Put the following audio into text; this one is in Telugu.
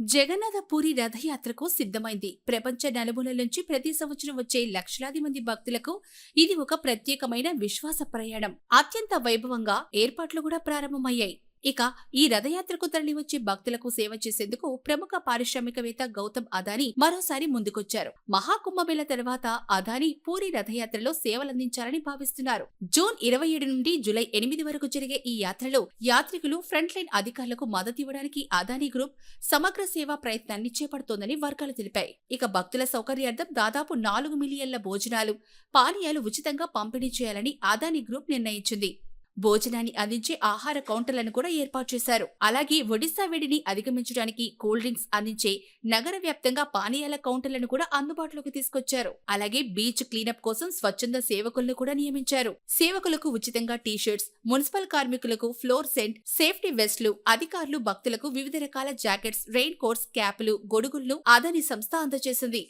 జగన్నాథ పూరి రథయాత్రకు సిద్ధమైంది. ప్రపంచ నలుమూల నుంచి ప్రతి సంవత్సరం వచ్చే లక్షలాది మంది భక్తులకు ఇది ఒక ప్రత్యేకమైన విశ్వాస ప్రయాణం. అత్యంత వైభవంగా ఏర్పాట్లు కూడా ప్రారంభమయ్యాయి. ఇక ఈ రథయాత్రకు తరలివచ్చే భక్తులకు సేవ చేసేందుకు ప్రముఖ పారిశ్రామికవేత్త గౌతమ్ అదానీ మరోసారి ముందుకొచ్చారు. మహాకుంభమేళ తర్వాత అదానీ పూరి రథయాత్రలో సేవలందించాలని భావిస్తున్నారు. జూన్ ఇరవై ఏడు నుండి జూలై ఎనిమిది వరకు జరిగే ఈ యాత్రలో యాత్రికులు ఫ్రంట్ లైన్ అధికారులకు మద్దతు ఇవ్వడానికి అదానీ గ్రూప్ సమగ్ర సేవా ప్రయత్నాన్ని చేపడుతోందని వర్గాలు తెలిపాయి. ఇక భక్తుల సౌకర్యార్థం దాదాపు నాలుగు మిలియన్ల భోజనాలు పానీయాలు ఉచితంగా పంపిణీ చేయాలని అదానీ గ్రూప్ నిర్ణయించింది. భోజనాన్ని అందించే ఆహార కౌంటర్లను కూడా ఏర్పాటు చేశారు. అలాగే ఒడిశా వేడిని అధిగమించడానికి కూల్ డ్రింక్స్ అందించే నగర వ్యాప్తంగా పానీయాల కౌంటర్లను కూడా అందుబాటులోకి తీసుకొచ్చారు. అలాగే బీచ్ క్లీనప్ కోసం స్వచ్ఛంద సేవకులను కూడా నియమించారు. సేవకులకు ఉచితంగా టీ షర్ట్స్ మున్సిపల్ కార్మికులకు ఫ్లోర్ సెంట్ సేఫ్టీ వెస్ట్లు అధికారులు భక్తులకు వివిధ రకాల జాకెట్స్ రెయిన్ కోట్స్ క్యాపులు గొడుగులను అదని సంస్థ అందజేసింది.